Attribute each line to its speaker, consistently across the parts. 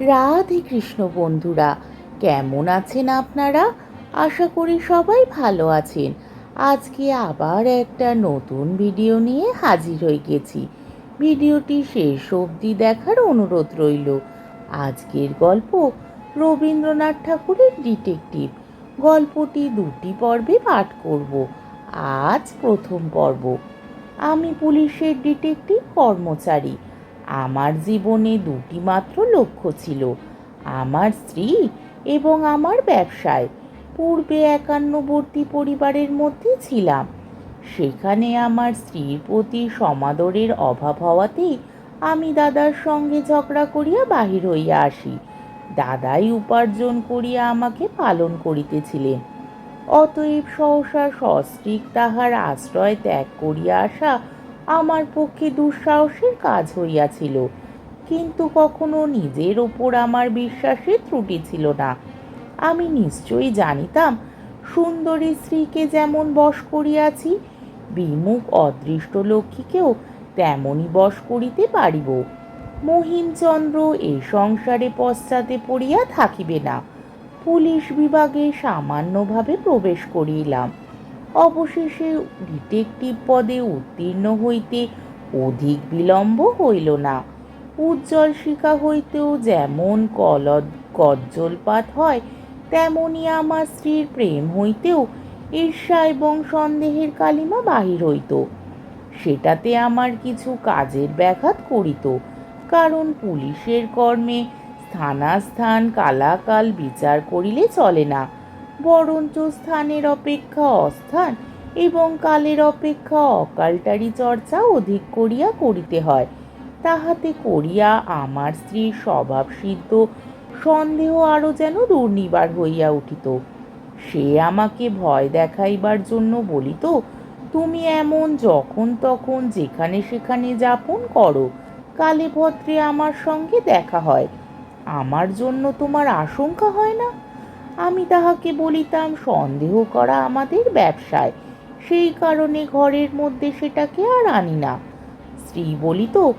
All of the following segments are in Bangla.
Speaker 1: রাধে কৃষ্ণ বন্ধুরা, কেমন আছেন আপনারা? আশা করি সবাই ভালো আছেন। আজকে আবার একটা নতুন ভিডিও নিয়ে হাজির হয়ে গেছি। ভিডিওটি শেষ অবধি দেখার অনুরোধ রইল। আজকের গল্প রবীন্দ্রনাথ ঠাকুরের ডিটেকটিভ। গল্পটি দুটি পর্বে পাঠ করব। আজ প্রথম পর্ব। আমি পুলিশের ডিটেকটিভ কর্মচারী। আমার জীবনে দুটি মাত্র লক্ষ্য ছিল, আমার স্ত্রী এবং আমার ব্যবসায়। পূর্বে একান্নবর্তী পরিবারের মধ্যে ছিলাম। সেখানে আমার স্ত্রীর প্রতি সমাদরের অভাব হওয়াতেই আমি দাদার সঙ্গে ঝগড়া করিয়া বাহির হইয়া আসি। দাদাই উপার্জন করিয়া আমাকে পালন করিতেছিলেন। অতএব সহসা সস্ত্রীক তাহার আশ্রয় ত্যাগ করিয়া আসা আমার পক্ষে দুঃসাহসের কাজ হইয়াছিল, কিন্তু কখনো নিজের ওপর আমার বিশ্বাসের ত্রুটি ছিল না। আমি নিশ্চয়ই জানিতাম, সুন্দরী স্ত্রীকে যেমন বশ করিয়াছি, বিমুখ অদৃষ্ট লক্ষ্মীকেও তেমনই বশ করিতে পারিব। মহিমচন্দ্র এই সংসারে পশ্চাতে পড়িয়া থাকিবে না। পুলিশ বিভাগে সামান্যভাবে প্রবেশ করিলাম। অবশেষে ডিটেকটিভ পদে উত্তীর্ণ হইতে অধিক বিলম্ব হইল না। উজ্জ্বল শিখা হইতেও যেমন কলদ কজ্জলপাত হয়, তেমনি আমার স্ত্রীর প্রেম হইতেও ঈর্ষা এবং সন্দেহের কালিমা বাহির হইত। সেটাতে আমার কিছু কাজের ব্যাঘাত করিত, কারণ পুলিশের কর্মে স্থানাস্থান, কালাকাল বিচার করিলে চলে না। বরঞ্চ স্থানের অপেক্ষা অস্থান এবং কালের অপেক্ষা অকালটারি চর্চা অধিক করিয়া করিতে হয়। তাহাতে করিয়া আমার স্ত্রীর স্বভাবসিদ্ধ সন্দেহ আরও যেন দুর্নিবার হইয়া উঠিত। সে আমাকে ভয় দেখাইবার জন্য বলিত, তুমি এমন যখন তখন যেখানে সেখানে যাপন করো কালে ভদ্রে আমার সঙ্গে দেখা হয়। আমার জন্য তোমার আশঙ্কা হয় না? আমি তাহাকে বলিতাম, সন্দেহ করা আমাদের ব্যবসায়। সেই কারণে ঘরের মধ্যে সেটাকে আর আনি না। স্ত্রী বলিত,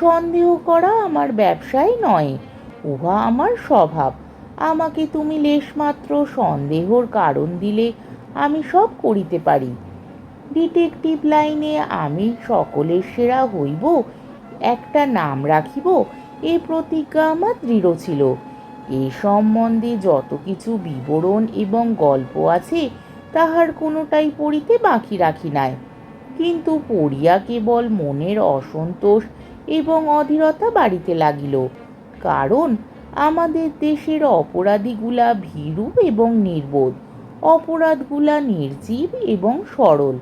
Speaker 1: সন্দেহ করা আমার ব্যবসায় নয়। উহা আমার স্বভাব। আমাকে তুমি লেশমাত্র সন্দেহর কারণ দিলে আমি সব করিতে পারি। ডিটেকটিভ লাইনে আমি সকলের সেরা হইব, একটা নাম রাখিব, এ প্রতিজ্ঞা আমার দৃঢ় ছিল। এ সম্বন্ধে যত কিছু বিবরণ এবং গল্প আছে, তাহার কোনোটাই পড়িতে বাকি রাখি নাই। কিন্তু পড়িয়া কেবল মনের অসন্তোষ এবং অধীরতা বাড়িতে লাগিল, কারণ আমাদের দেশের অপরাধীগুলা ভীরু এবং নির্বোধ, অপরাধগুলা নির্জীব এবং সরল,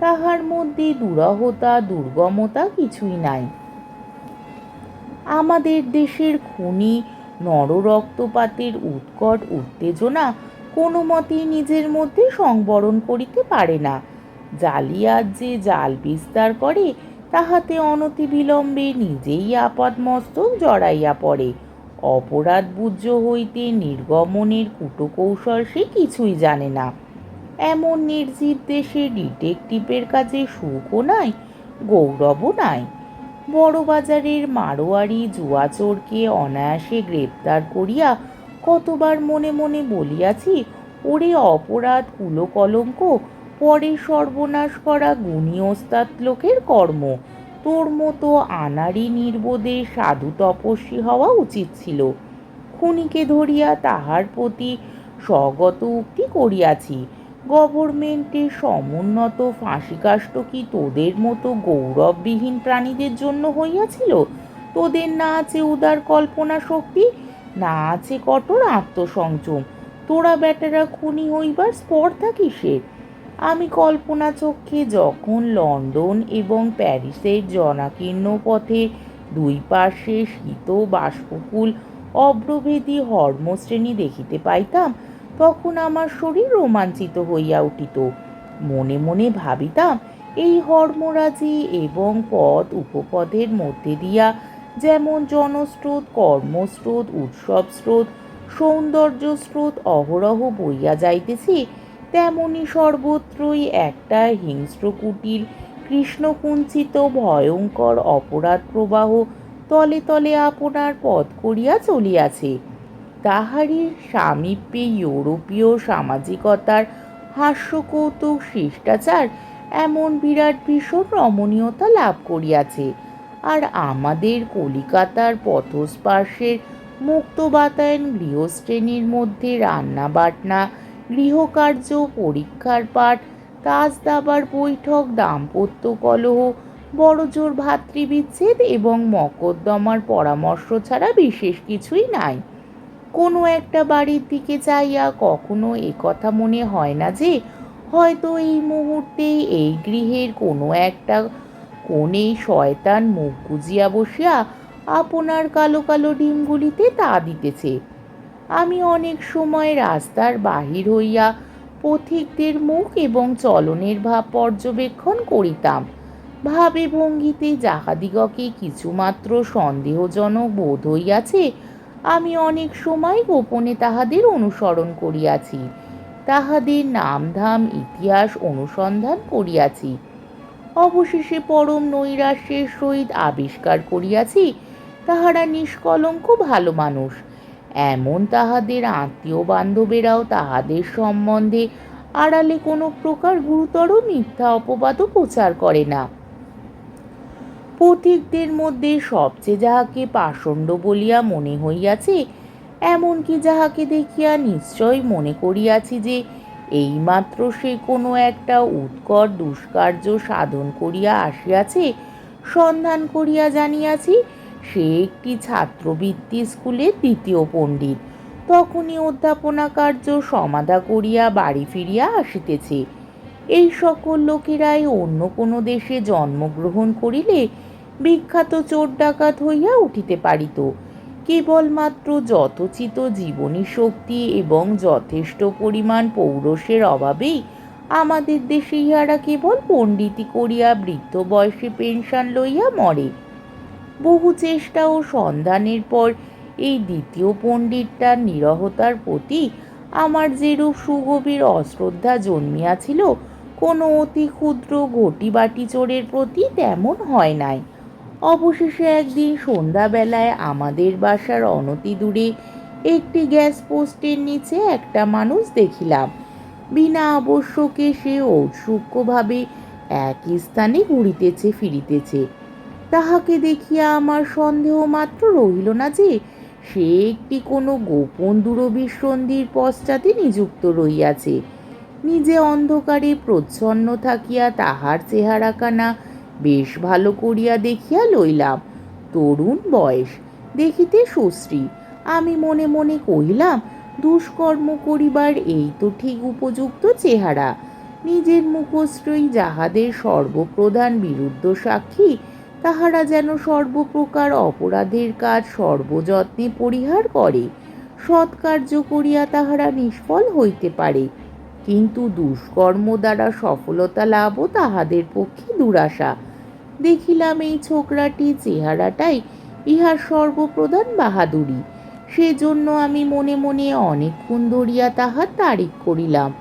Speaker 1: তাহার মধ্যে দুরহতা, দুর্গমতা কিছুই নাই। আমাদের দেশের খুনি নররক্তপাতের উৎকট উত্তেজনা কোনো মতেই নিজের মধ্যে সংবরণ করিতে পারে না। জালিয়াত যে জাল বিস্তার করে, তাহাতে অনতিবিলম্বে নিজেই আপাদমস্তক জড়াইয়া পড়ে। অপরাধ বুজ্জ হইতে নির্গমনের কুটকৌশল সে কিছুই জানে না। এমন নির্জীব দেশে ডিটেকটিভের কাছে সুখও নাই, গৌরবও নাই। বড়বাজারের মারোয়ারি জুয়াচোরকে অনায়াসে গ্রেপ্তার করিয়া কতবার মনে মনে বলিয়াছি, ওরে অপরাধ কুলকলঙ্ক, পরে সর্বনাশ করা গুণী ওস্তাদ লোকের কর্ম। তোর মতো আনারি নির্বোধে সাধু তপস্বী হওয়া উচিত ছিল। খুনিকে ধরিয়া তাহার প্রতি স্বগত উক্তি করিয়াছি। গভর্নমেন্টের সমুন্নত ফাঁসিকাষ্ট কি তোদের মতো গৌরববিহীন প্রাণীদের জন্য হইয়াছিল? তোদের না আছে উদার কল্পনা শক্তি, না আছে কঠোর আত্মসংযম। তোরা বেটারা খুনি হইবার স্পর্ধা কিসের? আমি কল্পনা চক্ষে যখন লন্ডন এবং প্যারিসের জনাকীর্ণ পথে দুই পার্শ্বে শীত বাষ্পকুল অব্রভেদী হর্মশ্রেণী দেখিতে পাইতাম তখন আমার শরীর রোমাঞ্চিত হইয়া উঠিত। মনে মনে ভাবিতাম, এই হর্মরাজি এবং পদ উপপদের মধ্যে দিয়া যেমন জনস্রোত, কর্মস্রোত উৎসব স্রোত সৌন্দর্য স্রোত অহরহ বইয়া যাইতেছে, তেমনি সর্বত্রই একটা হিংস্র কুটির কৃষ্ণকুঞ্চিত ভয়ঙ্কর অপরাধ প্রবাহ তলে তলে আপনার পথ করিয়া চলিয়াছে। তাহারই সামীপ্যে ইউরোপীয় সামাজিকতার হাস্যকৌতুক, শিষ্টাচার, এমন বিরাট ভীষণ রমণীয়তা লাভ করিয়াছে। আর আমাদের কলিকাতার পথস্পার্শের মুক্ত বাতায়ন গৃহশ্রেণীর মধ্যে রান্না বাটনা গৃহকার্য, পরীক্ষার পাঠ তাজ দাবার বৈঠক, দাম্পত্য কলহ, বড়জোর ভাতৃবিচ্ছেদ এবং মকদ্দমার পরামর্শ ছাড়া বিশেষ কিছুই নাই। কোনো একটা বাড়ির দিকে চাইয়া কখনো কথা মনে হয় না যে, হয়তো এই মুহূর্তে এই গৃহের কোনো একটা কোণে শয়তান মুখ গুজিয়া বসিয়া আপনার কালো কালো ডিমগুলিতে তা দিতেছে। আমি অনেক সময় রাস্তার বাহির হইয়া পথিকদের মুখ এবং চলনের ভাব পর্যবেক্ষণ করিতাম। ভাবে ভঙ্গিতে যাহাদিগকে কিছুমাত্র সন্দেহজনক বোধ হইয়াছে আমি অনেক সময় গোপনে তাহাদের অনুসরণ করিয়াছি। তাহাদের নামধাম, ইতিহাস অনুসন্ধান করিয়াছি। অবশেষে পরম নৈরাশ্যের সহিত আবিষ্কার করিয়াছি, তাহারা নিষ্কলঙ্ক ভালো মানুষ। এমন তাহাদের আত্মীয় বান্ধবেরাও তাহাদের সম্বন্ধে আড়ালে কোনো প্রকার গুরুতর মিথ্যা অপবাদও প্রচার করে না। পথিকদের মধ্যে সবচেয়ে যাহাকে পাষণ্ড বলিয়া মনে হইয়াছে, এমনকি যাহাকে দেখিয়া নিশ্চয় মনে করিয়াছি যে, এইমাত্র সে কোনো একটা উৎকট দুষ্কার্য সাধন করিয়া আসিয়াছে, সন্ধান করিয়া জানিয়াছি, সে একটি ছাত্রবৃত্তি স্কুলের দ্বিতীয় পণ্ডিত। তখনই অধ্যাপনা কার্য সমাধা করিয়া বাড়ি ফিরিয়া আসিতেছে। এই সকল লোকেরাই অন্য কোনো দেশে জন্মগ্রহণ করিলে বিখ্যাত চোর ডাকাত হইয়া উঠিতে পারিত। কেবলমাত্র যথোচিত জীবনী শক্তি এবং যথেষ্ট পরিমাণ পৌরষের অভাবেই আমাদের দেশে ইহারা কেবল পণ্ডিতি করিয়া বৃদ্ধ বয়সে পেনশন লইয়া মরে। বহু চেষ্টা ও সন্ধানের পর এই দ্বিতীয় পণ্ডিতটার নিরহতার প্রতি আমার যেরূপ সুগভীর অশ্রদ্ধা জন্মিয়াছিল কোনো অতি ক্ষুদ্র ঘটি বাটি চোরের প্রতি তেমন হয় নাই। অবশেষে একদিন সন্ধ্যাবেলায় আমাদের বাসার অনতি দূরে একটি গ্যাস পোস্টের নিচে একটা মানুষ দেখিলাম। বিনা আবশ্যকে সে ঔৎসুক্যভাবে এক স্থানে ঘুরিতেছে, ফিরিতেছে। তাহাকে দেখিয়া আমার সন্দেহ মাত্র রহিল না যে সে একটি কোনো গোপন দূরবিসন্ধির পশ্চাতে নিযুক্ত রহিয়াছে। নিজে অন্ধকারে প্রচ্ছন্ন থাকিয়া তাহার চেহারাখানা বেশ ভালো করিয়া দেখিয়া লইলাম। তরুণ বয়স, দেখিতে সুশ্রী। আমি মনে মনে কহিলাম, দুষ্কর্ম করিবার এই তো ঠিক উপযুক্ত চেহারা। নিজের মুখশ্রয়ী যাহাদের সর্বপ্রধান বিরুদ্ধ সাক্ষী, তাহারা যেন সর্বপ্রকার অপরাধের কাজ সর্বযত্নে পরিহার করে। সৎকার্য করিয়া তাহারা নিষ্ফল হইতে পারে। কিন্তু দুষ্কর্ম দ্বারা সফলতা লাভও তাহাদের পক্ষে দুরাশা। দেখিলাম এই ছোকরাটি চেহারাটাই ইহার সর্বপ্রধান বাহাদুরি। সেজন্য আমি মনে মনে অনেকক্ষণ ধরিয়া তাহার তারিখ করিলাম।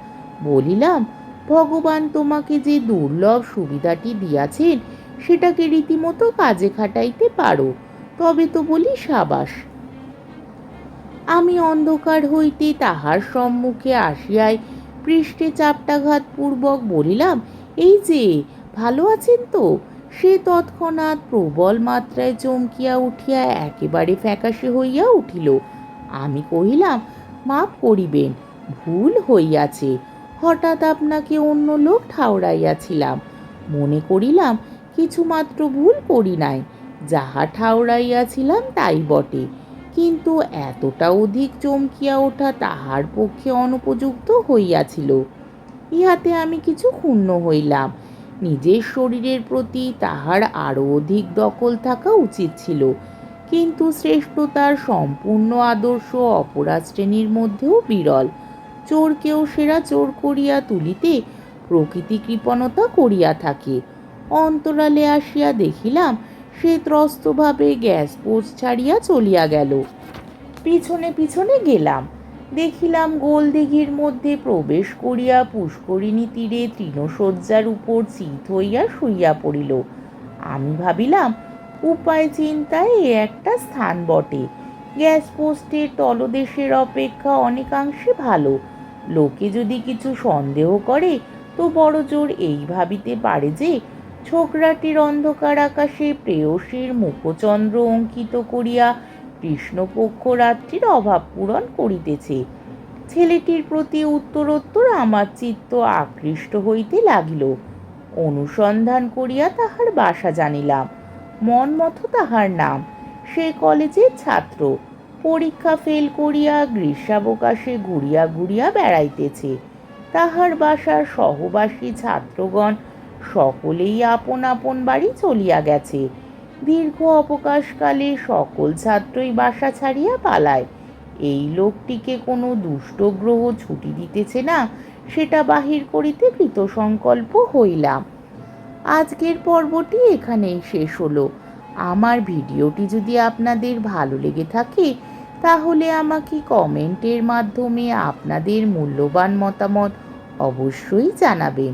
Speaker 1: বলিলাম, ভগবান তোমাকে যে দুর্লভ সুবিধাটি দিয়াছেন, সেটাকে রীতিমতো কাজে খাটাইতে পারো। তবে তো বলি সাবাস। আমি অন্ধকার হইতে তাহার সম্মুখে আসিয়াই পৃষ্ঠে চাপটাঘাত পূর্বক বলিলাম, এই যে, ভালো আছেন তো? সে তৎক্ষণাৎ প্রবল মাত্রায় চমকিয়া উঠিয়া একেবারে ফ্যাকাশে হইয়া উঠিল। আমি কহিলাম, মাপ করিবেন, ভুল হইয়াছে। হঠাৎ আপনাকে অন্য লোক ঠাউরাইয়াছিলাম মনে করিলাম, কিছুমাত্র ভুল করি নাই। যাহা ঠাউরাইয়াছিলাম তাই বটে। কিন্তু এতটা অধিক চমকিয়া ওঠা তাহার পক্ষে অনুপযুক্ত হইয়াছিল। ইহাতে আমি কিছু ক্ষুণ্ণ হইলাম। নিজের শরীরের প্রতি তাহার আরও অধিক দখল থাকা উচিত ছিল। কিন্তু শ্রেষ্ঠতার সম্পূর্ণ আদর্শ অপরাধ শ্রেণির মধ্যেও বিরল। চোরকেও সেরা চোর করিয়া তুলিতে প্রকৃতি কৃপণতা করিয়া থাকে। অন্তরালে আসিয়া দেখিলাম সে ত্রস্তভাবে গ্যাস পোস্ট ছাড়িয়া চলিয়া গেল। পিছনে পিছনে গেলাম। দেখিলাম গোলদিঘির মধ্যে প্রবেশ করিয়া পুষ্করিণী তীরে তৃণশয্যার উপর চিত হইয়া শুইয়া পড়িল। আমি ভাবিলাম, উপায় চিন্তায় এ একটা স্থান বটে। গ্যাস পোস্টের তলদেশের অপেক্ষা অনেকাংশে ভালো। লোকে যদি কিছু সন্দেহ করে, তো বড় জোর এই ভাবিতে পারে যে ছোকরাটির অন্ধকার আকাশে প্রেয়সীর মুখচন্দ্র অঙ্কিত করিয়া কৃষ্ণপক্ষ রাত্রির অভাব পূরণ করিতেছে। ছেলেটির প্রতি উত্তরোত্তর আমার চিত্ত আকৃষ্ট হইতে লাগিল। অনুসন্ধান করিয়া তাহার বাসা জানিলাম। মন মতো তাহার নাম। সে কলেজের ছাত্র। পরীক্ষা ফেল করিয়া গ্রীষ্মাবকাশে ঘুরিয়া ঘুরিয়া বেড়াইতেছে। তাহার বাসার সহবাসী ছাত্রগণ সকলেই আপন আপন বাড়ি চলিয়া গেছে। দীর্ঘ অবকাশকালে সকল ছাত্রই বাসা ছাড়িয়া পালায়। এই লোকটিকে কোনো দুষ্ট গ্রহ ছুটি দিতেছে না, সেটা বাহির করিতে কৃতসংকল্প হইলাম। আজকের পর্বটি এখানেই শেষ হলো। আমার ভিডিওটি যদি আপনাদের ভালো লেগে থাকে, তাহলে আমাকে কমেন্টের মাধ্যমে আপনাদের মূল্যবান মতামত অবশ্যই জানাবেন।